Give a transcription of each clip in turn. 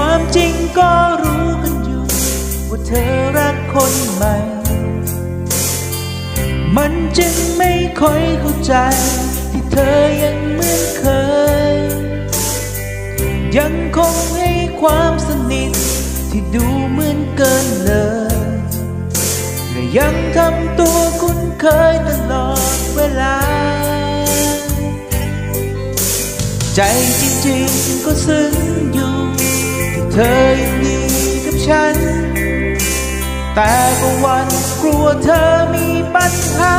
ความจริงก็รู้กันอยู่ ว่าเธอรักคนใหม่ มันจึงไม่ค่อยเข้าใจ ที่เธอยังเหมือนเคย ยังคงให้ความสนิท ที่ดูเหมือนเกินเลยและยังทำตัวคุ้นเคยตลอดเวลา ใจจริงๆก็ซึ้งอ เธอยังดีกับฉัน แต่ก็วันกลัวเธอมีปัญหา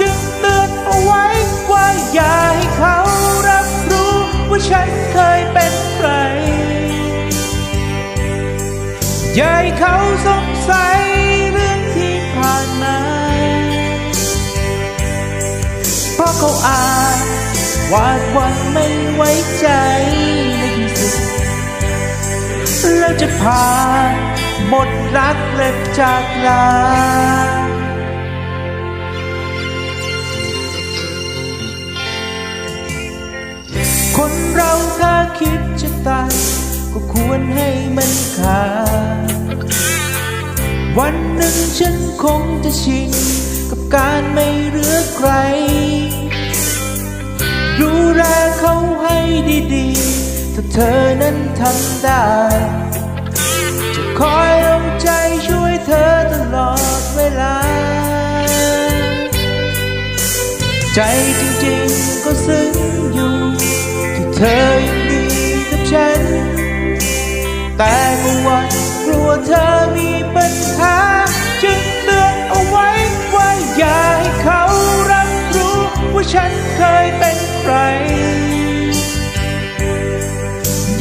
จึงเตือนเอาไว้ว่าอย่าให้เขารับรู้ว่าฉันเคยเป็นใครอย่าให้เขาสงสัยเรื่องที่ผ่านมา เพราะเขาอาจวาดวันไม่ไว้ใจ แล้วจะพาหมดรักและจากลาคนเราถ้าคิดจะตายก็ควรให้มันขาดวันหนึ่งฉันคงจะชินกับการไม่เหลือใคร ดูแลเขาให้ดี ถ้าเธอนั้นทำได้ จะคอยเอาใจช่วยเธอตลอดเวลา ใจจริงๆก็ซึ้งอยู่ที่เธอยังดีกับฉัน แต่ก็หวันกลัวเธอมีปัญหา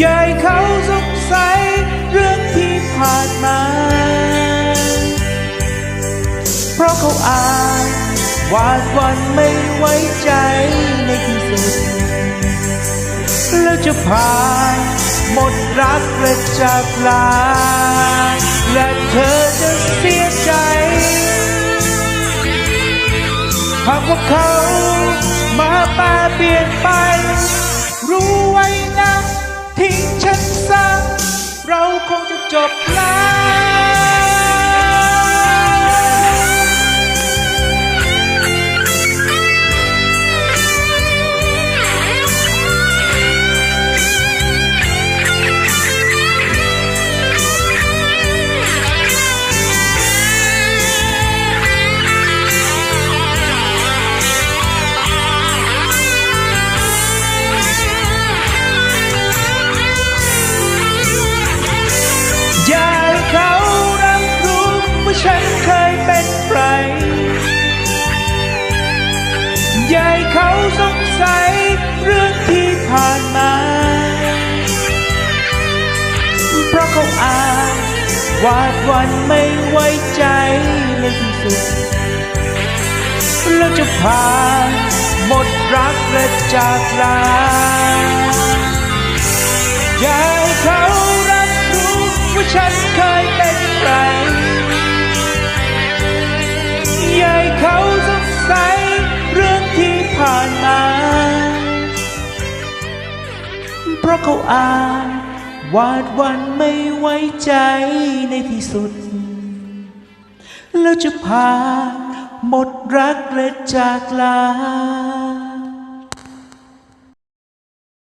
ยาให้เขาสงสัยเรื่องที่ผ่านมา เพราะเขาอาจวาดวันไม่ไว้ใจในที่สุด แล้วจะผ่านหมดรักและจากลาและเธอจะเสียใจ หากว่าเขามาแปลเปลี่ยนไป รู้ไว้ ทิ้งฉันซะเราคงจะจบแล้ว วาดวันไม่ไว้ใจในที่สุดแล้วจะผ่านหมดรักและจากลาอยาให้เขารับรู้ว่าฉันเคยเป็นใครอยาให้เขาสงสัยเรื่องที่ผ่านมา เพราะเขาอาจ วาดวันไม่ไว้ใจในที่สุด แล้วจะพาหมดรักและจากลา